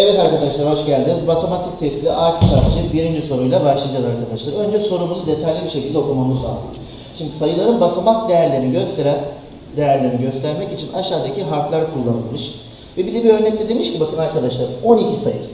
Evet arkadaşlar hoş geldiniz. Matematik testi A kitapçı birinci soruyla başlayacağız arkadaşlar. Önce sorumuzu detaylı bir şekilde okumamız lazım. Şimdi sayıların basamak değerlerini gösteren değerlerini göstermek için aşağıdaki harfler kullanılmış. Ve bize bir örnekte demiş ki bakın arkadaşlar 12 sayısı.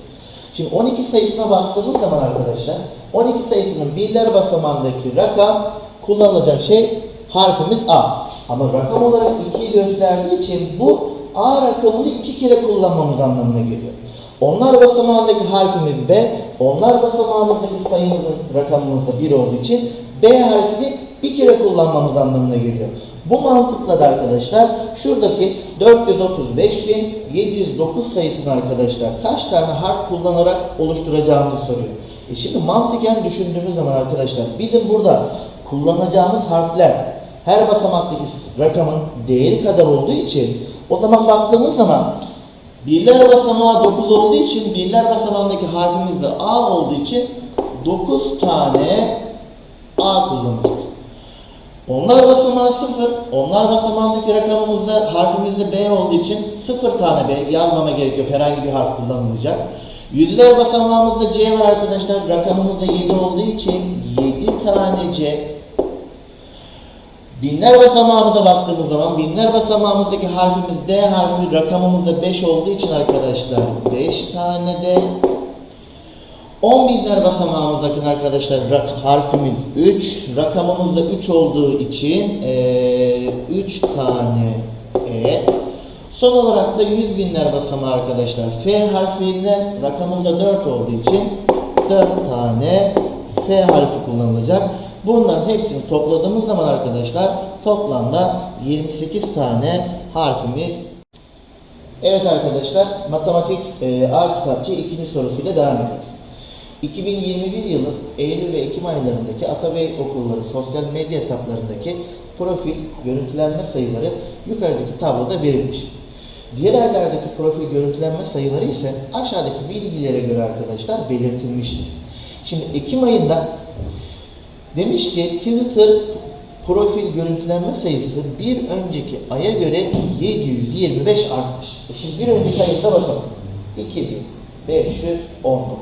Şimdi 12 sayısına baktığımız zaman arkadaşlar 12 sayısının birler basamağındaki rakam kullanılacak şey harfimiz A. Ama rakam olarak 2'yi gösterdiği için bu A rakamını iki kere kullanmamız anlamına geliyor. Onlar basamağındaki harfimiz B, onlar basamağımızdaki sayımızın rakamımız da 1 olduğu için B harfini bir kere kullanmamız anlamına geliyor. Bu mantıkla da arkadaşlar şuradaki 435.709 sayısını arkadaşlar kaç tane harf kullanarak oluşturacağımızı soruyor. E şimdi mantıken düşündüğümüz zaman arkadaşlar bizim burada kullanacağımız harfler her basamaktaki rakamın değeri kadar olduğu için o zaman baktığımız zaman birler basamağı 9 olduğu için birler basamağındaki harfimiz de A olduğu için 9 tane A kullanacağız. Onlar basamağı 0, onlar basamağındaki rakamımız da harfimiz de B olduğu için 0 tane B yazmama gerek yok herhangi bir harf kullanılmayacak. Yüzler basamağımızda C var arkadaşlar. Rakamımız da 7 olduğu için 7 tane C Binler basamağımıza baktığımız zaman binler basamağımızdaki harfimiz D harfi rakamımız da 5 olduğu için arkadaşlar 5 tane D 10 binler basamağımızdaki arkadaşlar rak, harfimiz 3 rakamımız da 3 olduğu için 3 tane E Son olarak da 100 binler basamağı arkadaşlar F harfinden rakamımız da 4 olduğu için 4 tane F harfi kullanılacak. Bunların hepsini topladığımız zaman arkadaşlar toplamda 28 tane harfimiz. Evet arkadaşlar matematik e, A kitapçı ikinci sorusuyla devam ediyoruz. 2021 yılı Eylül ve Ekim aylarındaki Atabey okulları sosyal medya hesaplarındaki profil görüntülenme sayıları yukarıdaki tabloda verilmiş. Diğer aylardaki profil görüntülenme sayıları ise aşağıdaki bilgilere göre arkadaşlar belirtilmiştir. Şimdi Ekim ayında Demiş ki Twitter profil görüntülenme sayısı bir önceki aya göre 725 artmış. E Şimdi bir önceki ayında bakalım. 2519.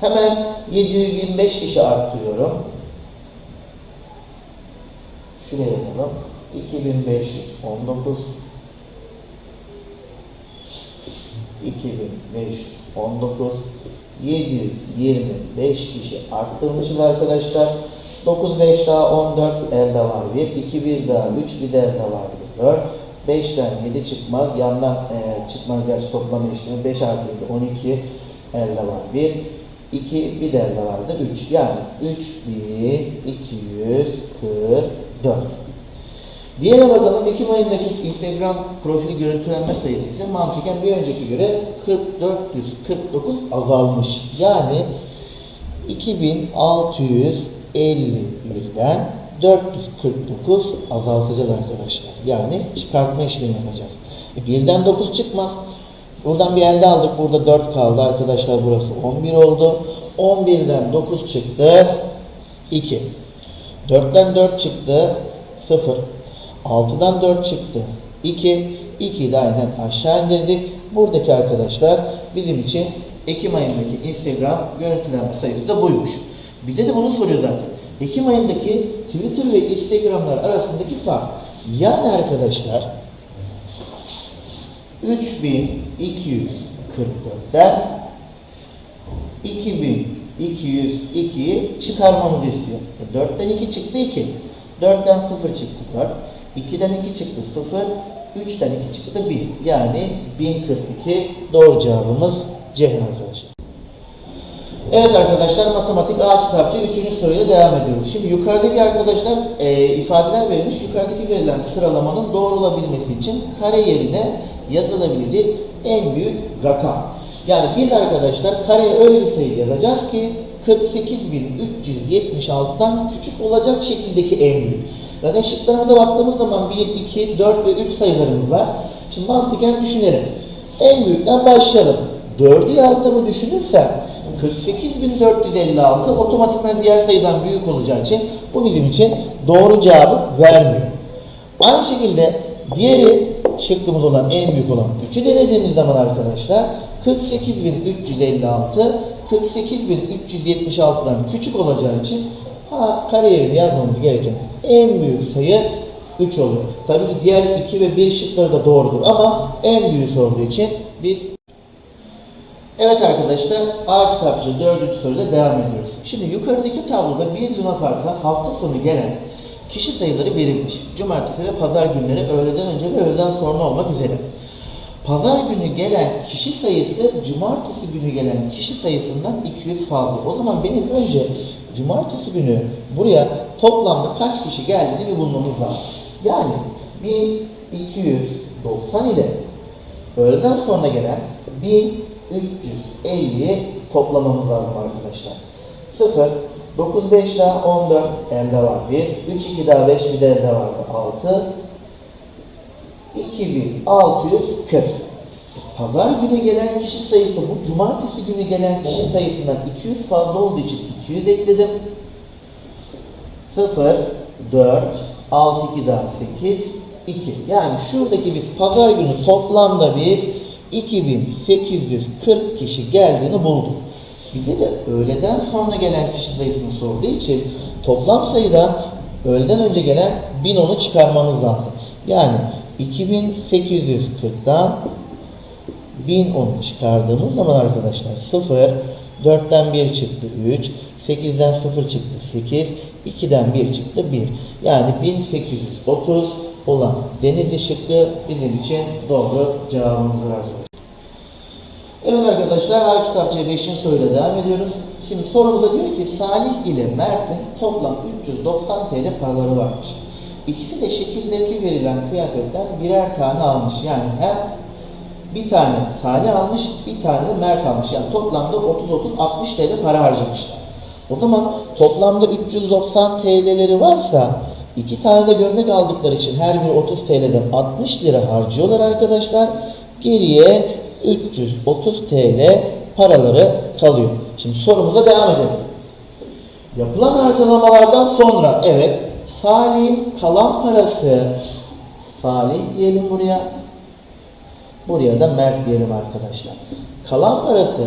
Hemen 725 kişi arttırıyorum. Şuraya yazalım. 2519 2519 725 kişi arttırmışız arkadaşlar. 9 5 daha 14 elde var 1. 2 1 daha 3 bir de elde var 4. 5'ten 7 çıkmaz. Yandan e, çıkmaz gerçi toplama işlemi 5 artı 7 12 elde var 1. 2 bir de elde vardı 3. Yani 3244. Diğerine bakalım Ekim ayındaki Instagram profili görüntülenme sayısı ise mantıken bir önceki göre 4449 azalmış. Yani 2651'den 449 azaltacağız arkadaşlar. Yani çıkartma işlemi yapacağız. E birden 9 çıkmaz. Buradan bir elde aldık. Burada 4 kaldı arkadaşlar. Burası 11 oldu. 11'den 9 çıktı. 2. 4'ten 4 çıktı. 0. 6'dan 4 çıktı. 2. 2'yi de aynen aşağı indirdik. Buradaki arkadaşlar bizim için Ekim ayındaki Instagram görüntülenme sayısı da buymuş. Bize de bunu soruyor zaten. Ekim ayındaki Twitter ve Instagram'lar arasındaki fark. Yani arkadaşlar 3244'ten 2202'yi çıkarmamızı istiyor. E 4'ten 2 çıktı 2. 4'ten 0 çıktı 4. 2'den 2 çıktı 0. 3'ten 2 çıktı 1. Yani 1042 doğru cevabımız Ceyhan arkadaşlar. Evet arkadaşlar matematik A kitapçı 3. soruyla devam ediyoruz. Şimdi yukarıdaki arkadaşlar e, ifadeler verilmiş. Yukarıdaki verilen sıralamanın doğru olabilmesi için kare yerine yazılabilecek en büyük rakam. Yani biz arkadaşlar kareye öyle bir sayı yazacağız ki 48.376'dan küçük olacak şekildeki en büyük. Zaten şıklarımıza baktığımız zaman 1, 2, 4 ve 3 sayılarımız var. Şimdi mantıken düşünelim. En büyükten başlayalım. 4'ü yazdığımı düşünürsem 48.456 otomatikman diğer sayıdan büyük olacağı için bu bizim için doğru cevabı vermiyor. Aynı şekilde diğeri şıkkımız olan en büyük olan 3'ü denediğimiz zaman arkadaşlar 48.356 48.376'dan küçük olacağı için ha, kariyerini yazmamız gereken en büyük sayı 3 oluyor. Tabii ki diğer 2 ve 1 şıkları da doğrudur ama en büyük olduğu için biz Evet arkadaşlar A kitapçı 4. soruda devam ediyoruz. Şimdi yukarıdaki tabloda bir Luna Park'a hafta sonu gelen kişi sayıları verilmiş. Cumartesi ve pazar günleri öğleden önce ve öğleden sonra olmak üzere. Pazar günü gelen kişi sayısı cumartesi günü gelen kişi sayısından 200 fazla. O zaman benim önce cumartesi günü buraya toplamda kaç kişi geldiğini bir bulmamız lazım. Yani 1290 ile öğleden sonra gelen 1350'yi toplamamız lazım arkadaşlar. 0, 9, 5 daha 14, elde var 1, 3, 2 daha 5, bir de elde var 6, 2640. Pazar günü gelen kişi sayısı bu cumartesi günü gelen kişi sayısından 200 fazla olduğu için 200 ekledim. 0, 4, 6, 2 daha 8, 2. Yani şuradaki biz pazar günü toplamda biz 2840 kişi geldiğini bulduk. Bize de öğleden sonra gelen kişi sayısını sorduğu için toplam sayıdan öğleden önce gelen 1010'u çıkarmamız lazım. Yani 2840'dan 1010 çıkardığımız zaman arkadaşlar 0, 4'ten 1 çıktı 3, 8'den 0 çıktı 8, 2'den 1 çıktı 1. Yani 1830 olan Denizli şıkkı bizim için doğru cevabımızdır arkadaşlar. Evet arkadaşlar A kitapçıya 5. soruyla devam ediyoruz. Şimdi sorumuzda diyor ki Salih ile Mert'in toplam 390 TL paraları varmış. İkisi de şekildeki verilen kıyafetten birer tane almış. Yani hem bir tane Salih almış, bir tane de Mert almış. Yani toplamda 30-30-60 TL para harcamışlar. O zaman toplamda 390 TL'leri varsa iki tane de gömlek aldıkları için her biri 30 TL'den 60 lira harcıyorlar arkadaşlar. Geriye 330 TL paraları kalıyor. Şimdi sorumuza devam edelim. Yapılan harcamalardan sonra evet Salih'in kalan parası Salih diyelim buraya buraya da Mert diyelim arkadaşlar. Kalan parası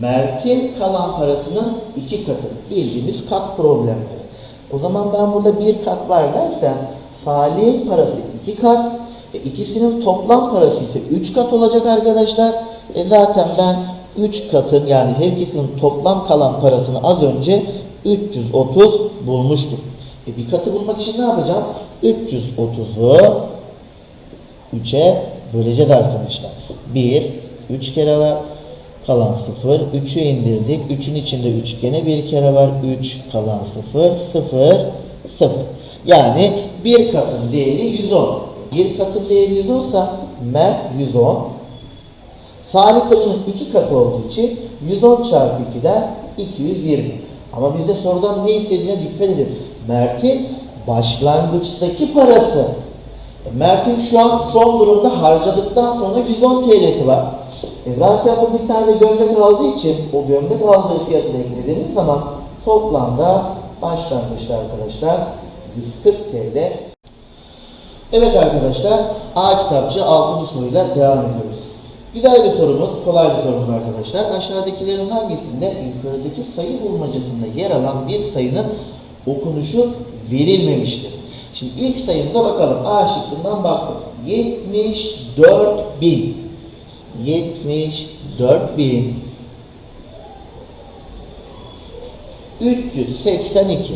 Mert'in kalan parasının iki katı. Bildiğimiz kat problemleri. O zaman ben burada bir kat var dersem Salih'in parası iki kat e, ikisinin toplam parası ise üç kat olacak arkadaşlar. E zaten ben 3 katın yani her ikisinin toplam kalan parasını az önce 330 bulmuştum. E bir katı bulmak için ne yapacağım? 330'u 3'e böleceğiz arkadaşlar. 1, 3 kere var. Kalan 0. 3'ü indirdik. 3'ün içinde 3 gene bir kere var. 3 kalan 0, 0, 0. Yani bir katın değeri 110. Bir katın değeri 110 ise Mert 110. Salih de bunun iki katı olduğu için 110 çarpı 2'den 220. Ama bizde sorudan ne istediğine dikkat edin. Mert'in başlangıçtaki parası. Mert'in şu an son durumda harcadıktan sonra 110 TL'si var. E zaten bu bir tane gömlek aldığı için o gömlek aldığı fiyatı eklediğimiz zaman toplamda başlangıçta arkadaşlar 140 TL. Evet arkadaşlar A kitapçı 6. soruyla devam ediyoruz. Güzel bir sorumuz, kolay bir sorumuz arkadaşlar. Aşağıdakilerin hangisinde yukarıdaki sayı bulmacasında yer alan bir sayının okunuşu verilmemiştir? Şimdi ilk sayımıza bakalım. A şıkkından baktım. 74 bin. 74 bin. 382.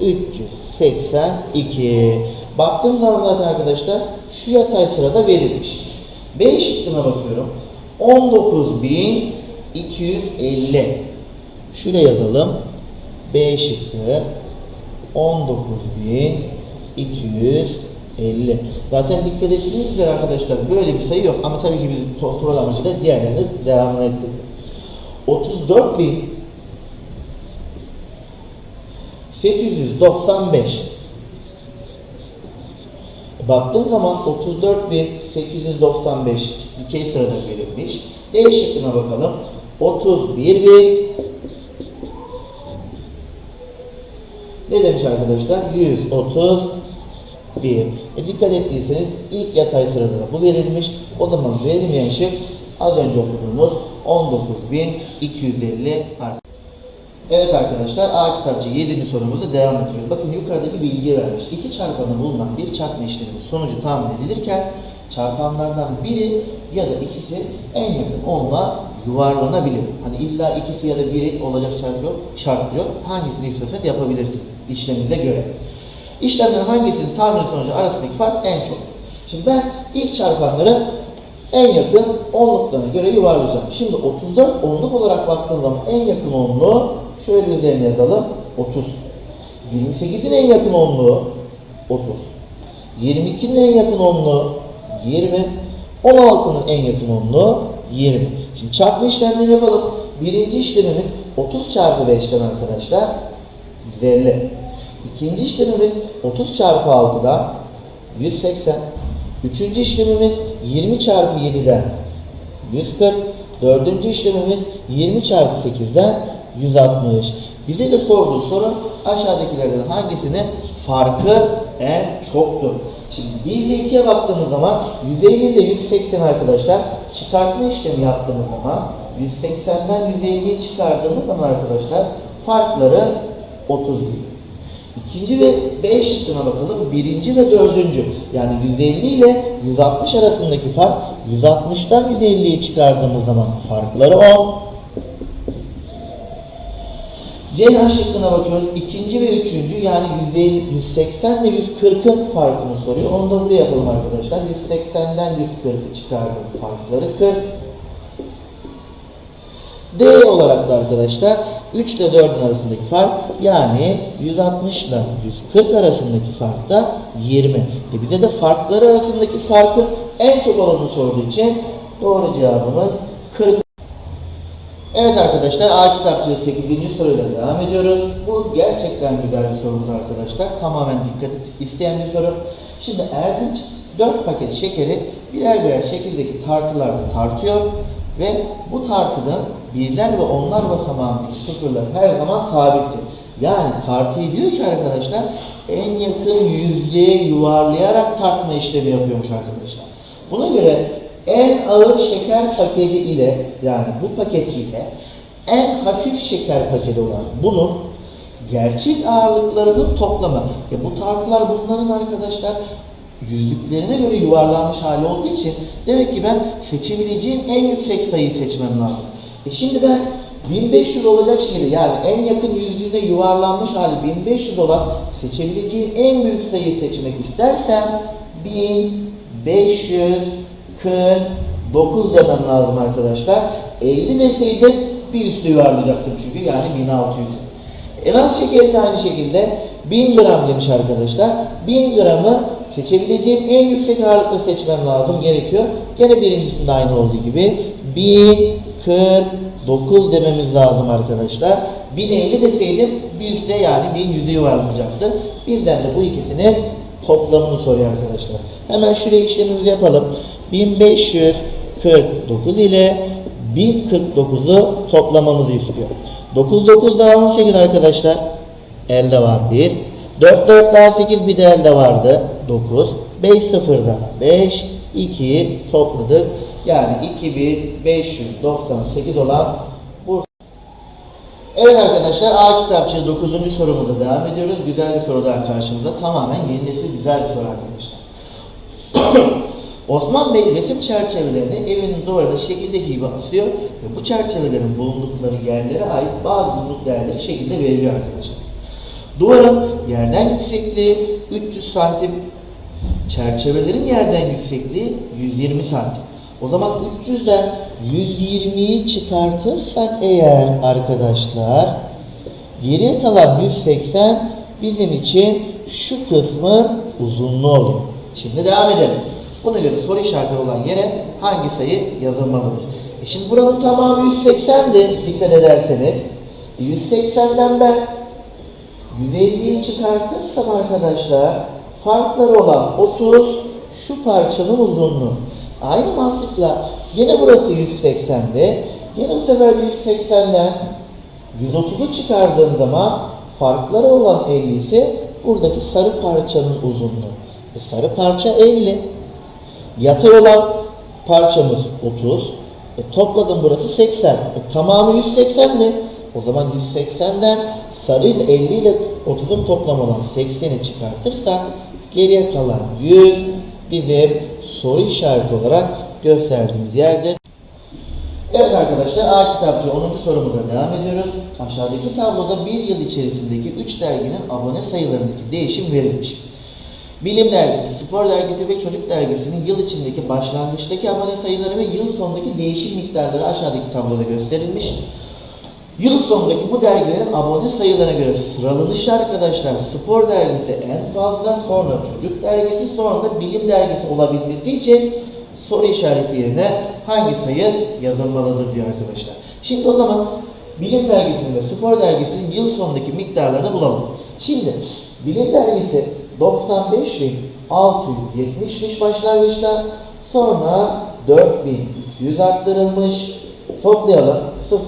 382. Baktığım zaman zaten arkadaşlar şu yatay sırada verilmiş. B şıkkına bakıyorum. 19.250. Şuraya yazalım. B şıkkı 19.250. Zaten dikkat ettiğiniz üzere arkadaşlar böyle bir sayı yok. Ama tabii ki biz kontrol amacıyla diğerlerine devamını ekledik. 34.000 895 Baktığım zaman 34.895 dikey sırada verilmiş. D şıkkına bakalım. 31.000 ne demiş arkadaşlar? 130 1. E dikkat ettiyseniz ilk yatay sırada da bu verilmiş. O zaman verilmeyen şık az önce okuduğumuz 19.250 artı. Evet arkadaşlar A kitapçı 7. sorumuza devam ediyoruz. Bakın yukarıda bir bilgi vermiş. İki çarpanı bulunan bir çarpma işleminin sonucu tahmin edilirken çarpanlardan biri ya da ikisi en yakın onla yuvarlanabilir. Hani illa ikisi ya da biri olacak şart yok, şart yok. Hangisini istiyorsanız yapabilirsiniz işleminize göre. İşlemlerin hangisinin tahmin sonucu arasındaki fark en çok. Şimdi ben ilk çarpanları en yakın onluklarına göre yuvarlayacağım. Şimdi 30'da onluk olarak baktığım zaman en yakın onluğu şöyle üzerine yazalım. 30. 28'in en yakın onluğu 30. 22'nin en yakın onluğu 20. 16'nın en yakın onluğu 20. Şimdi çarpma işlemlerini yapalım. Birinci işlemimiz 30 çarpı 5'ten arkadaşlar 150. İkinci işlemimiz 30 çarpı 6'dan 180. Üçüncü işlemimiz 20 çarpı 7'den 140. Dördüncü işlemimiz 20 çarpı 8'den 160. Bize de sorduğu soru aşağıdakilerden hangisinin farkı en çoktur? Şimdi 1 ile 2'ye baktığımız zaman 150 ile 180 arkadaşlar çıkartma işlemi yaptığımız zaman 180'den 150'yi çıkardığımız zaman arkadaşlar farkları 30 gibi. İkinci ve B şıkkına bakalım. Birinci ve dördüncü. Yani 150 ile 160 arasındaki fark 160'dan 150'yi çıkardığımız zaman farkları 10. C şıkkına bakıyoruz. İkinci ve üçüncü yani 150, 180 ile 140'ın farkını soruyor. Onu da buraya yapalım arkadaşlar. 180'den 140'ı çıkardım. Farkları 40. D olarak da arkadaşlar 3 ile 4'ün arasındaki fark yani 160 ile 140 arasındaki fark da 20. E bize de farkları arasındaki farkın en çok olanını sorduğu için doğru cevabımız 40. Evet arkadaşlar A kitapçığı 8. soruyla devam ediyoruz. Bu gerçekten güzel bir sorumuz arkadaşlar. Tamamen dikkat isteyen bir soru. Şimdi Erdinç 4 paket şekeri birer birer şekildeki tartılarda tartıyor ve bu tartının birler ve onlar basamağındaki sıfırlar her zaman sabittir. Yani tartıyı diyor ki arkadaşlar en yakın yüzlüğe yuvarlayarak tartma işlemi yapıyormuş arkadaşlar. Buna göre en ağır şeker paketi ile yani bu paket ile en hafif şeker paketi olan bunun gerçek ağırlıklarının toplamı. Ya bu tartılar bunların arkadaşlar yüzlüklerine göre yuvarlanmış hali olduğu için demek ki ben seçebileceğim en yüksek sayıyı seçmem lazım. E şimdi ben 1500 olacak şekilde yani en yakın yüzlüğüne yuvarlanmış hali 1500 olan seçebileceğim en büyük sayıyı seçmek istersem 1549 demem lazım arkadaşlar. 50 deseydim bir üstü yuvarlayacaktım çünkü yani 1600. En az şekerin aynı şekilde 1000 gram demiş arkadaşlar. 1000 gramı seçebileceğim en yüksek ağırlıkla seçmem lazım gerekiyor. Gene birincisinde aynı olduğu gibi 1049 dememiz lazım arkadaşlar. 1050 deseydim üstte yani 1100'e yuvarlanacaktı. Bizden de bu ikisinin toplamını soruyor arkadaşlar. Hemen şuraya işlemimizi yapalım. 1549 ile 1049'u toplamamızı istiyor. 9 9 daha 18 arkadaşlar. Elde var 1. 4 4 daha 8 bir de elde vardı. 9. 5 0 daha 5. 2'yi topladık. Yani 2598 olan Bursa. Evet arkadaşlar A kitapçığı 9. sorumuza devam ediyoruz. Güzel bir soru daha karşımızda. Tamamen yeni nesil güzel bir soru arkadaşlar. Osman Bey resim çerçevelerini evinin duvarına şekildeki gibi asıyor ve bu çerçevelerin bulundukları yerlere ait bazı uzunluk değerleri şekilde veriliyor arkadaşlar. Duvarın yerden yüksekliği 300 santim, çerçevelerin yerden yüksekliği 120 santim. O zaman 300'den 120'yi çıkartırsak eğer arkadaşlar geriye kalan 180 bizim için şu kısmın uzunluğu oluyor. Şimdi devam edelim. Buna göre soru işareti olan yere hangi sayı yazılmalıdır? E şimdi buranın tamamı 180'di dikkat ederseniz. E 180'den ben 150'yi çıkartırsam arkadaşlar farkları olan 30 şu parçanın uzunluğu. Aynı mantıkla yine burası 180'de. Yine bu sefer de 180'den 130'u çıkardığım zaman farkları olan 50 ise buradaki sarı parçanın uzunluğu. E, sarı parça 50. Yatay olan parçamız 30. E, topladım burası 80. E, tamamı 180 ne? O zaman 180'den sarı ile 50 ile 30'un toplam olan 80'i çıkartırsak geriye kalan 100 bizim soru işareti olarak gösterdiğimiz yerdir. Evet arkadaşlar A kitapçı 10. sorumuza devam ediyoruz. Aşağıdaki tabloda bir yıl içerisindeki 3 derginin abone sayılarındaki değişim verilmiş. Bilim Dergisi, Spor Dergisi ve Çocuk Dergisi'nin yıl içindeki başlangıçtaki abone sayıları ve yıl sonundaki değişim miktarları aşağıdaki tabloda gösterilmiş. Yıl sonundaki bu dergilerin abone sayılarına göre sıralanışı arkadaşlar Spor Dergisi en fazla, sonra Çocuk Dergisi, sonra da Bilim Dergisi olabilmesi için soru işareti yerine hangi sayı yazılmalıdır diyor arkadaşlar. Şimdi o zaman Bilim Dergisi'nin ve Spor Dergisi'nin yıl sonundaki miktarlarını bulalım. Şimdi Bilim Dergisi 95.670'miş başlangıçta sonra 4200 arttırılmış. Toplayalım 0,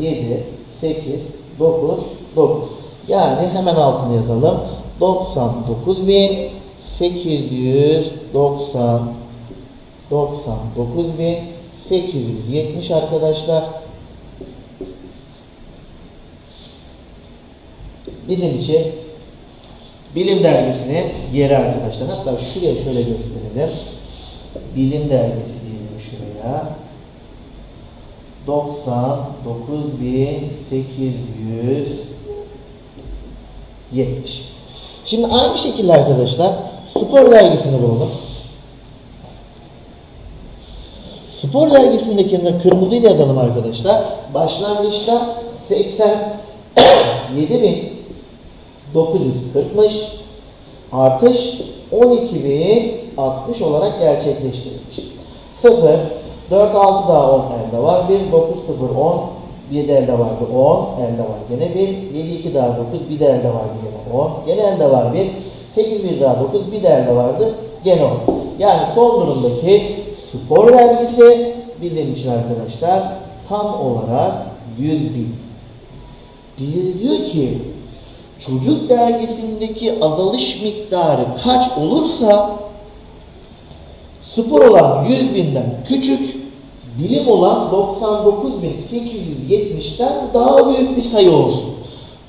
7, 8, 9, 9. Yani hemen altını yazalım. 99.890 99.870 arkadaşlar. Bizim için Bilim Dergisi'nin yeri arkadaşlar. Hatta şuraya şöyle gösterelim. Bilim Dergisi diyelim şuraya. 99.870 Şimdi aynı şekilde arkadaşlar spor dergisini bulalım. Spor dergisindekinde kırmızıyla yazalım arkadaşlar. Başlangıçta 87.940'mış. Artış 12.060 olarak gerçekleştirilmiş. 0, 4, 6 daha 10 elde var. 1, 9, 0, 10, 7 elde vardı 10, elde var. Gene 1, 7, 2 daha 9, bir de elde vardı gene 10, gene elde var 1, 8, 1 daha 9, bir de elde vardı gene 10. Yani son durumdaki spor dergisi bizim için arkadaşlar tam olarak 100 bin. Bize diyor ki çocuk dergisindeki azalış miktarı kaç olursa spor olan 100 binden küçük, bilim olan 99.870'ten daha büyük bir sayı olsun.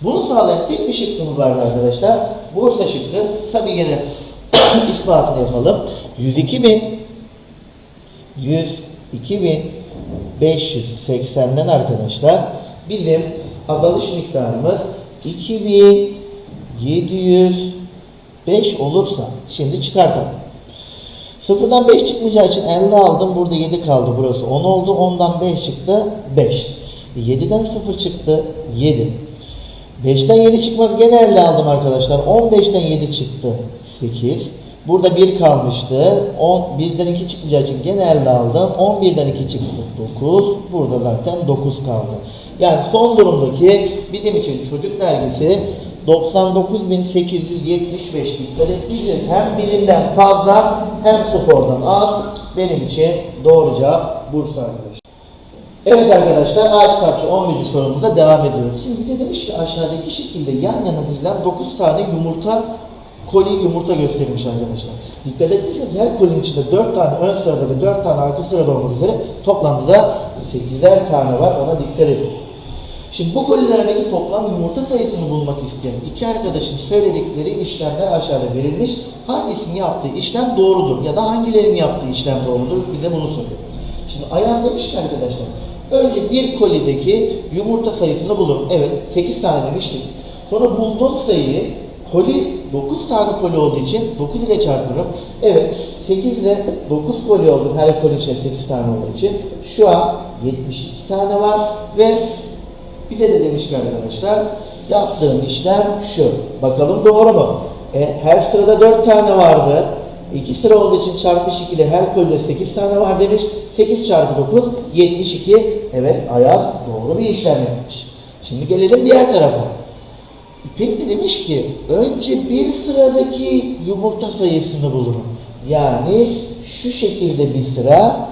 Bunu sağlayan tek bir şıkkımız vardı arkadaşlar. Bursa şıkkı. Tabii yine ispatını yapalım. 102 bin 102.580'den arkadaşlar bizim azalış miktarımız 2705 olursa şimdi çıkartalım. Sıfırdan 5 çıkmayacağı için 50 aldım. Burada 7 kaldı. Burası 10 oldu. 10'dan 5 çıktı. 5. 7'den 0 çıktı. 7. 5'ten 7 çıkmaz. Gene 50 aldım arkadaşlar. 15'ten 7 çıktı. 8. Burada 1 kalmıştı. 10, 1'den 2 çıkmayacağı için gene 50 aldım. 11'den 2 çıktı. 9. Burada zaten 9 kaldı. Yani son durumdaki bizim için çocuk dergisi 99.875 dikkat ettiyseniz hem bilimden fazla hem spordan az. Benim için doğru cevap Bursa arkadaşlar. Evet arkadaşlar A kitapçı 11. sorumuza devam ediyoruz. Şimdi bize demiş ki aşağıdaki şekilde yan yana dizilen 9 tane yumurta koli yumurta gösterilmiş arkadaşlar. Dikkat ettiyseniz her kolinin içinde 4 tane ön sırada ve 4 tane arka sırada olmak üzere toplamda da 8'er tane var ona dikkat edin. Şimdi bu kolilerdeki toplam yumurta sayısını bulmak isteyen iki arkadaşın söyledikleri işlemler aşağıda verilmiş. Hangisinin yaptığı işlem doğrudur ya da hangilerinin yaptığı işlem doğrudur bize bunu soruyor. Şimdi ayağın ki arkadaşlar önce bir kolideki yumurta sayısını bulurum. Evet 8 tane demiştik. Sonra bulduğum sayıyı koli 9 tane koli olduğu için 9 ile çarpıyorum. Evet 8 ile 9 koli oldu her koli için 8 tane olduğu için. Şu an 72 tane var ve bize de demiş ki arkadaşlar yaptığım işlem şu. Bakalım doğru mu? E, her sırada 4 tane vardı. 2 sıra olduğu için çarpı 2 ile her kolide 8 tane var demiş. 8 çarpı 9 72. Evet Ayaz doğru bir işlem yapmış. Şimdi gelelim diğer tarafa. İpek de demiş ki önce bir sıradaki yumurta sayısını bulurum. Yani şu şekilde bir sıra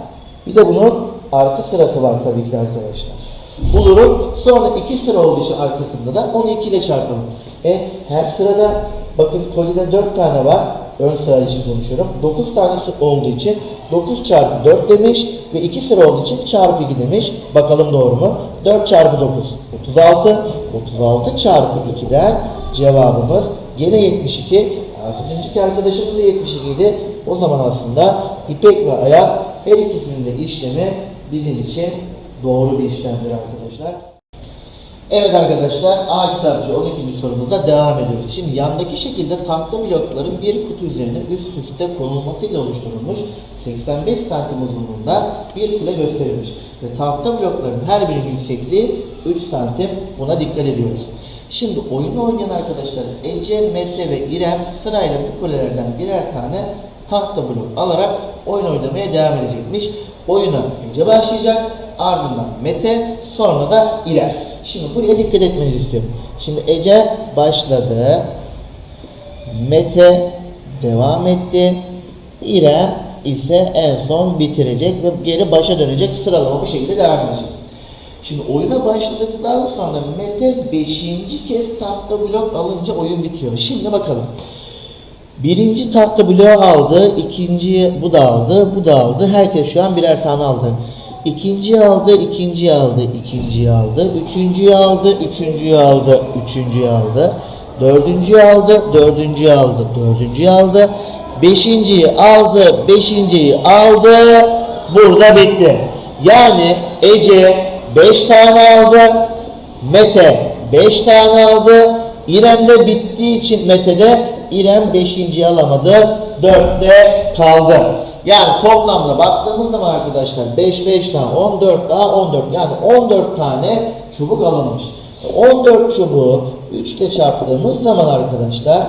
bir de bunun arka sırası var tabii ki arkadaşlar. Bulurum. Sonra iki sıra olduğu için arkasında da onu 2 ile çarpalım. E her sırada bakın kolide 4 tane var. ön sıra için konuşuyorum. 9 tanesi olduğu için 9 çarpı 4 demiş ve 2 sıra olduğu için çarpı 2 demiş. Bakalım doğru mu? 4 çarpı 9 36. 36 çarpı 2'den cevabımız gene 72. Önceki arkadaşımız da 72 idi. O zaman aslında İpek ve Ayaz her ikisinin de işlemi bizim için doğru bir işlemdir arkadaşlar. Evet arkadaşlar A kitapçı 12. sorumuzda devam ediyoruz. Şimdi yandaki şekilde tahta blokların bir kutu üzerine üst üste konulmasıyla oluşturulmuş 85 santim uzunluğunda bir kule gösterilmiş. Ve tahta blokların her birinin yüksekliği 3 santim buna dikkat ediyoruz. Şimdi oyunu oynayan arkadaşlar Ece, Mete ve İrem sırayla bu kulelerden birer tane tahta blok alarak oyun oynamaya devam edecekmiş. Oyuna Ece başlayacak, ardından Mete, sonra da İrem. Şimdi buraya dikkat etmenizi istiyorum. Şimdi Ece başladı. Mete devam etti. İrem ise en son bitirecek ve geri başa dönecek. Sıralama bu şekilde devam edecek. Şimdi oyuna başladıktan sonra Mete 5. kez tahta blok alınca oyun bitiyor. Şimdi bakalım. Birinci tahta bloğu aldı, ikinci bu da aldı, bu da aldı. Herkes şu an birer tane aldı. İkinciyi aldı, ikinciyi aldı, ikinciyi aldı, üçüncüyü aldı, üçüncüyü aldı, üçüncüyü aldı, dördüncüyü aldı, dördüncüyü aldı, dördüncüyü aldı, beşinciyi aldı, beşinciyi aldı. Burada bitti. Yani Ece beş tane aldı, Mete 5 tane aldı. İrem de bittiği için Mete'de İrem 5.yi alamadı. 4'te kaldı. Yani toplamda baktığımız zaman arkadaşlar 5 5 daha 14 daha 14 yani 14 tane çubuk alınmış. 14 çubuğu 3 ile çarptığımız zaman arkadaşlar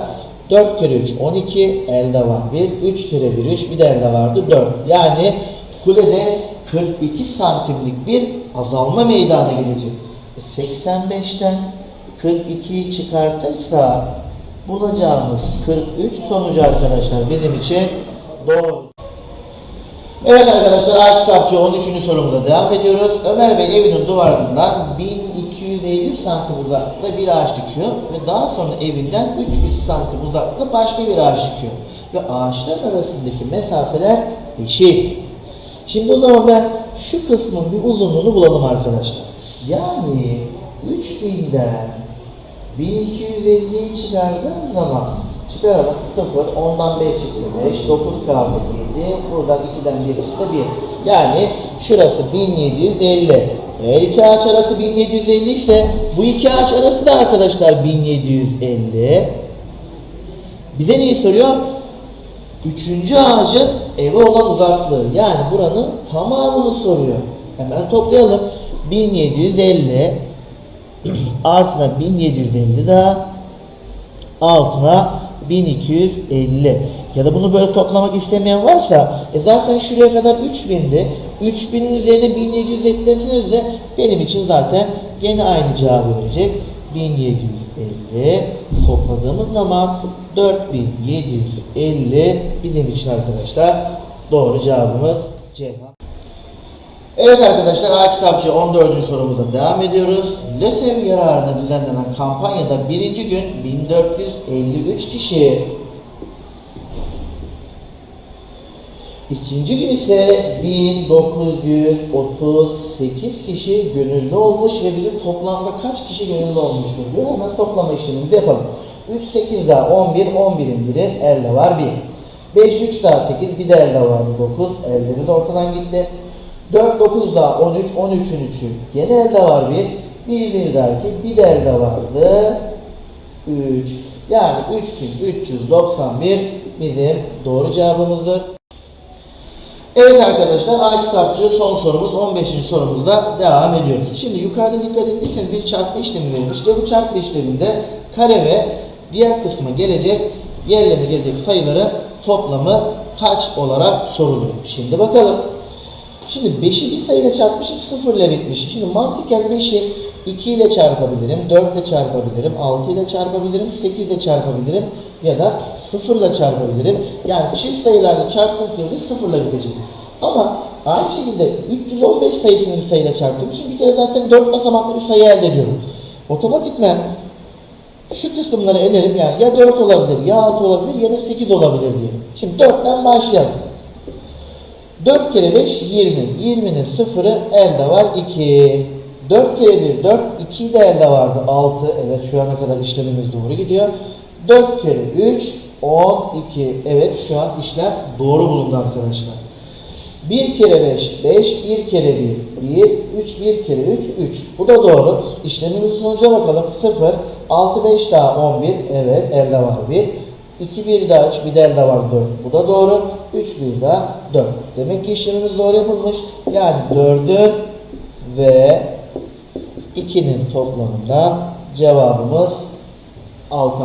4 kere 3 12 elde var 1 3 kere 1 3 bir de elde vardı 4 yani kulede 42 santimlik bir azalma meydana gelecek. 85'ten 42'yi çıkartırsa bulacağımız 43 sonucu arkadaşlar bizim için doğru. Evet arkadaşlar A kitapçı 13. sorumuza devam ediyoruz. Ömer Bey evinin duvarından 1250 santim uzaklıkta bir ağaç dikiyor ve daha sonra evinden 300 santim uzaklıkta başka bir ağaç dikiyor. Ve ağaçlar arasındaki mesafeler eşit. Şimdi o zaman ben şu kısmın bir uzunluğunu bulalım arkadaşlar. Yani 3000'den 1250'yi çıkardığım zaman çıkaralım 0, 10'dan 5 çıktı 5, 9 kaldı 7, buradan 2'den 1 çıktı 1. Yani şurası 1750. Eğer iki ağaç arası 1750 ise bu iki ağaç arası da arkadaşlar 1750. Bize neyi soruyor? Üçüncü ağacın eve olan uzaklığı. Yani buranın tamamını soruyor. Hemen toplayalım. 1750 artına 1750 daha altına 1250 ya da bunu böyle toplamak istemeyen varsa e zaten şuraya kadar 3000'di 3000'in üzerine 1700 ekleseniz de benim için zaten gene aynı cevabı verecek. 1750 topladığımız zaman 4750 bizim için arkadaşlar. Doğru cevabımız Ceyhan. Evet arkadaşlar A kitapçı 14. sorumuza devam ediyoruz. LÖSEV yararına düzenlenen kampanyada birinci gün 1453 kişi İkinci gün ise 1938 kişi gönüllü olmuş ve bize toplamda kaç kişi gönüllü olmuştur diyor. Hemen toplama işlemimizi yapalım. 3, 8 daha 11, 11'in biri elde var 1. 5, 3 daha 8, bir de elde vardı 9, eldemiz ortadan gitti. 4, 9 daha 13, 13'ün 3'ü gene elde var 1. 1, 1 daha 2, bir de elde vardı 3. Yani 3391 bizim doğru cevabımızdır. Evet arkadaşlar A kitapçı son sorumuz 15. sorumuzda devam ediyoruz. Şimdi yukarıda dikkat ettiyseniz bir çarpma işlemi verilmiş ve bu çarpma işleminde kare ve diğer kısma gelecek yerlerine gelecek sayıların toplamı kaç olarak soruluyor. Şimdi bakalım. Şimdi 5'i bir sayıyla çarpmışım 0 ile bitmiş. Şimdi mantıken 5'i 2 ile çarpabilirim, 4 ile çarpabilirim, 6 ile çarpabilirim, 8 ile çarpabilirim ya da 0 ile çarpabilirim. Yani çift sayılarla çarptığım sürece 0 ile bitecek. Ama aynı şekilde 315 sayısını bir sayıyla çarptığım için bir kere zaten 4 basamaklı bir sayı elde ediyorum. Otomatikmen Şu kısımları elerim yani ya 4 olabilir, ya 6 olabilir ya da 8 olabilir diye. Şimdi 4'ten başlayalım. 4 kere 5 20. 20'nin sıfırı elde var 2. 4 kere 1 4. 2 de elde vardı 6. Evet şu ana kadar işlemimiz doğru gidiyor. 4 kere 3 12. Evet şu an işlem doğru bulundu arkadaşlar. 1 kere 5 5. 1 kere 1 1. 3 1 kere 3 3. Bu da doğru. İşlemimizin sonucuna bakalım. 0. 6 5 daha 11. Evet elde var 1. 2 1 daha 3 bir de elde var 4. Bu da doğru. 3 1 daha 4. Demek ki işlemimiz doğru yapılmış. Yani 4'ün ve 2'nin toplamından cevabımız 6